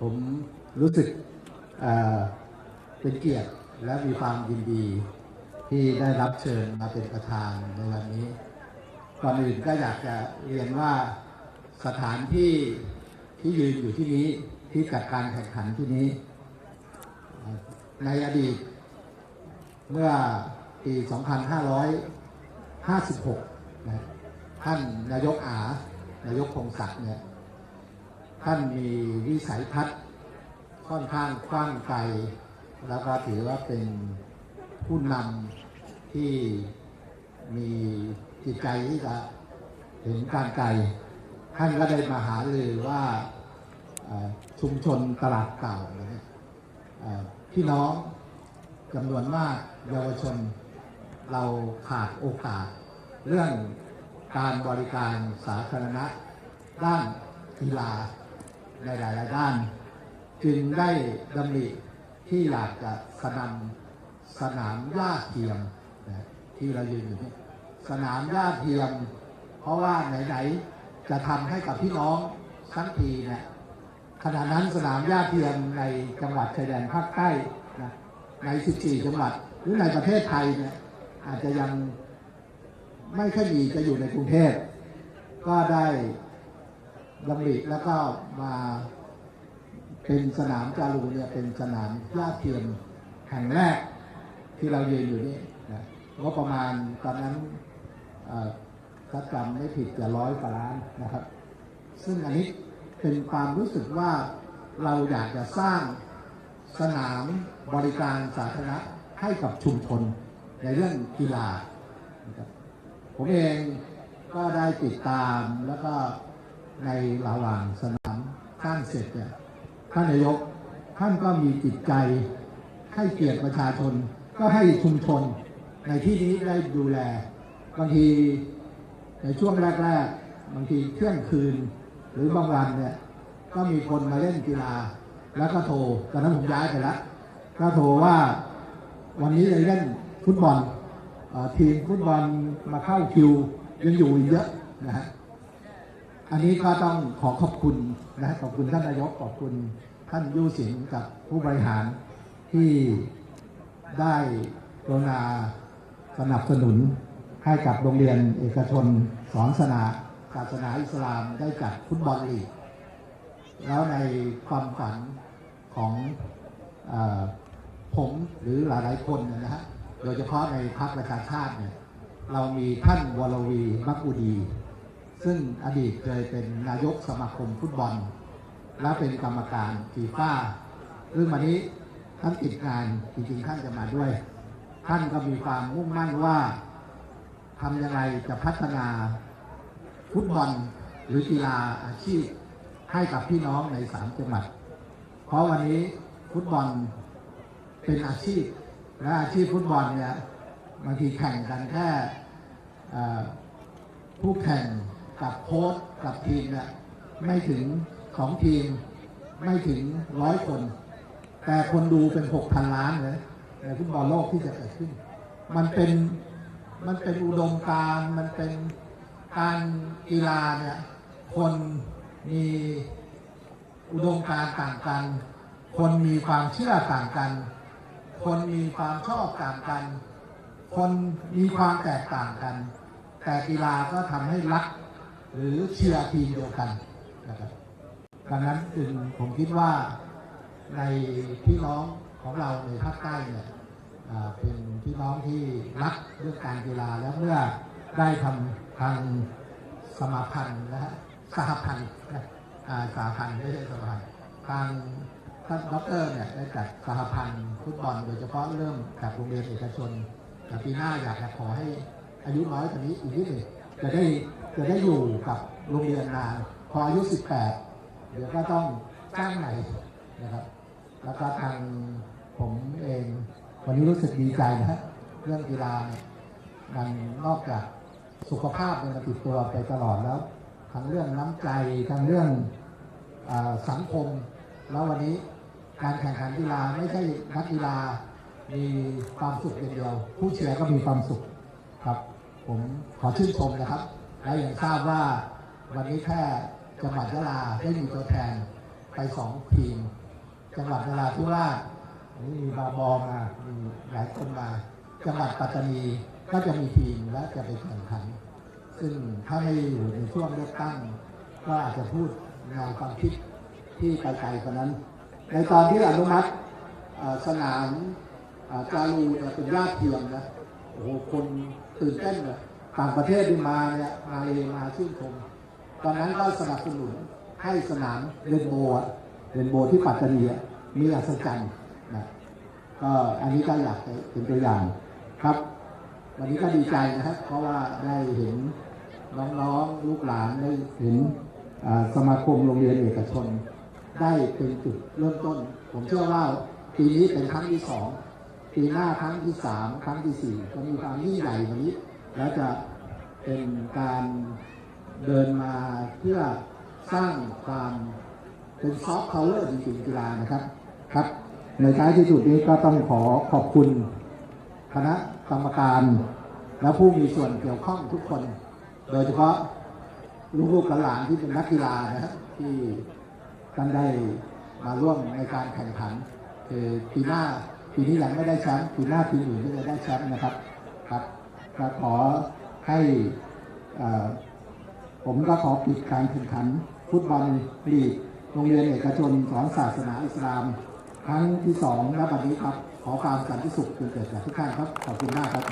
ผมรู้สึกเเป็นเกียรติและมีความยินดีที่ได้รับเชิญมาเป็นประธานในวันนี้ ก่อนอื่นก็อยากจะเรียนว่าสถานที่ที่ยืนอยู่ที่นี้ที่จัดการแข่งขันที่นี้ ในอดีตเมื่อปี 2556นะท่านนายกอา นายกพงศักดิ์เนี่ย ท่านมีวิสัยทัศน์ค่อนข้างกว้างไกล แล้วก็ถือว่าเป็นผู้นำที่มีจิตใจที่จะถึงการไกล ท่านก็ได้มาหาเลยว่าชุมชนตลาดเก่าพี่น้องจำนวนมากเยาวชนเราขาดโอกาส เรื่องการบริการสาธารณะ ด้านกีฬา ในหลาย ๆ ด้าน จึงได้ดำริที่อยากจะสนำสนามหญ้าเทียมนะที่เรายืนอยู่นี่สนามหญ้าเทียม เพราะว่าไหน ๆ จะทำให้กับพี่น้องทั้งทีเนี่ยขณะนั้นสนามหญ้าเทียมในจังหวัดชายแดนภาคใต้นะใน 14 จังหวัด หรือในประเทศไทยเนี่ยอาจจะยังไม่ค่อยมีจะอยู่ในกรุงเทพก็ได้ ดำริแล้วก็มาเป็นสนามจารูเนี่ยเป็นสนามหญ้าเทียมแห่งแรกที่เราเยืนอยู่นี่นะงบประมาณตอนนั้นถ้าจำไม่ผิดจะร้อยกว่าล้านนะครับ ซึ่งอันนี้เป็นความรู้สึกว่าเราอยากจะสร้างสนามบริการสาธารณะให้กับชุมชนในเรื่องกีฬานะครับผมเองก็ได้ติดตามแล้วก็ ในระหว่างสนามสร้างเสร็จเนี่ยท่านนายกท่านก็มีจิตใจให้เกียรติประชาชน ก็ให้ชุมชนในที่นี้ได้ดูแล บางทีในช่วงแรก ๆ บางทีเที่ยงคืน หรือบางวันเนี่ยก็มีคนมาเล่นกีฬา แล้วก็โทรตอนนั้นผมย้ายไปแล้วก็โทรว่าวันนี้เลยเล่นฟุตบอลอทีมฟุตบอลมาเข้าคิวยังอยู่อีกเยอะนะฮะ อันนี้ก็ต้องขอขอบคุณนะขอบคุณท่านนายกขอบคุณท่านยูสินกับผู้บริหารที่ได้กรุณาสนับสนุนให้กับโรงเรียนเอกชนสอนศาสนาศาสนาอิสลามได้จัดฟุตบอลลีก แล้วในความฝันของอผมหรือหลายๆคนนนะฮะโดยเฉพาะในพรรคประชาชาติเนี่ยเรามีท่านวรวีมักอุดี ซึ่งอดีตเคยเป็นนายกสมาคมฟุตบอล และเป็นกรรมการฟีฟ่าซึ่งวันนี้ท่านติดงานจริงๆท่านจะมาด้วย ท่านก็มีความมุ่งมั่นว่าทำยังไงจะพัฒนาฟุตบอลหรือกีฬาอาชีพให้กับพี่น้องในสามจังหวัด เพราะวันนี้ฟุตบอลเป็นอาชีพ และอาชีพฟุตบอลเนี่ยบางทีแข่งกันแค่ผู้แข่ง กับโค้ชกับทีมเนี่ยไม่ถึงสองทีมไม่ถึงร้อยคน แต่คนดูเป็นหกพันล้านเลยในฟุตบอลโลกที่จะเกิดขึ้น มันเป็นมันเป็นอุดมการมันเป็นการกีฬาเนี่ยคนมีอุดมการต่างกัน คนมีความเชื่อต่างกัน คนมีความชอบต่างกัน คนมีความแตกต่างกัน แต่กีฬาก็ทำให้รัก หรือเชียร์ทีมเดียวกันนะครับดังนั้นจึงผมคิดว่าในพี่น้องของเราในภาคใต้เนี่ยเป็นพี่น้องที่รักเรื่องการกีฬาแล้วเมื่อได้ทำทางสมาพันธ์นะฮะสหพันธ์นะอ่าสหพันธ์ไม่ใช่สมาพันธ์ทางท่านดอกเตอรเนี่ยได้จัดสหพันธ์ฟุตบอลโดยเฉพาะเริ่มจากโรงเรียนเอกชนแต่ปีหน้าอยากจะขอให้อายุน้อยกว่านี้อีกนิดหนึ่งจะได้ จะได้อยู่กับโรงเรียนนานพออายุ 18 เดี๋ยวก็ต้องจ้างใหม่นะครับ แล้วก็ทางผมเอง วันนี้รู้สึกดีใจนะฮะเรื่องกีฬาเนี่ยมันนอกจากสุขภาพมันติดตัวไปตลอดแล้ว ทั้งเรื่องน้ำใจทั้งเรื่องอสังคม แล้ววันนี้การแข่งขันกีฬาไม่ใช่นักกีฬามีความสุขอย่างเดียว ผู้เชียร์ก็มีความสุขครับ ผมขอชื่นชมนะครับ และอย่างทราบว่าวันนี้แค่จังหวัดยะลาได้มีตัวแทนไปสองทีม จังหวัดนราธิวาสอันนี้มีบาบอมามีหลายคนมา จังหวัดปัตตานีก็จะมีทีมและจะไปแข่งขัน ซึ่งถ้าไม่อยู่ในช่วงเลือกตั้ง ก็อาจจะพูดแนวความคิดที่ไกลๆกว่านั้น ในตอนที่อนุมัติสนามจารูเนี่ยเป็นญาติเทียมนะโอ้โหคนตื่นเต้นเลย ต่างประเทศที่มาเนี่ยมาเองมาชื่นชมตอนนั้นก็สนับสนุนให้สนามเรนโบว์เรนโบว์ที่ปัตตานีมีอัศจรรย์นะก็อันนี้ก็อยากเป็นตัวอย่างครับ วันนี้ก็ดีใจนะครับ เพราะว่าได้เห็นน้องๆลูกหลานได้เห็นสมาคมโรงเรียนเอกชน ได้เป็นจุดเริ่มต้น ผมเชื่อว่าปีนี้เป็นครั้งที่สองปีหน้าครั้งที่สามครั้งที่สี่จะมีความยิ่งใหญ่กว่านี้ แล้วจะ เป็นการเดินมาเพื่อสร้างความเป็นซอฟต์พาวเวอร์จริงๆกีฬานะครับครับ ในท้ายที่สุดนี้ก็ต้องขอขอบคุณ คณะกรรมการและผู้มีส่วนเกี่ยวข้องทุกคน โดยเฉพาะลูกๆหลานที่เป็นนักกีฬานะครับที่ท่านได้มาร่วมในการแข่งขันคือปีหน้าปีนี้ยังไม่ได้แชมป์ปีหน้าปีอื่นก็จะได้แชมป์นะครับครับขอ ให้ผมก็ขอปิดการแข่งขัน ฟุตบอลลีกโรงเรียนเอกชนสอนศาสนาอิสลาม ครั้งที่สองและบัดนี้ครับ ขอความสันติสุขจงเกิดแก่ทุกท่านครับ ขอบคุณมากครับ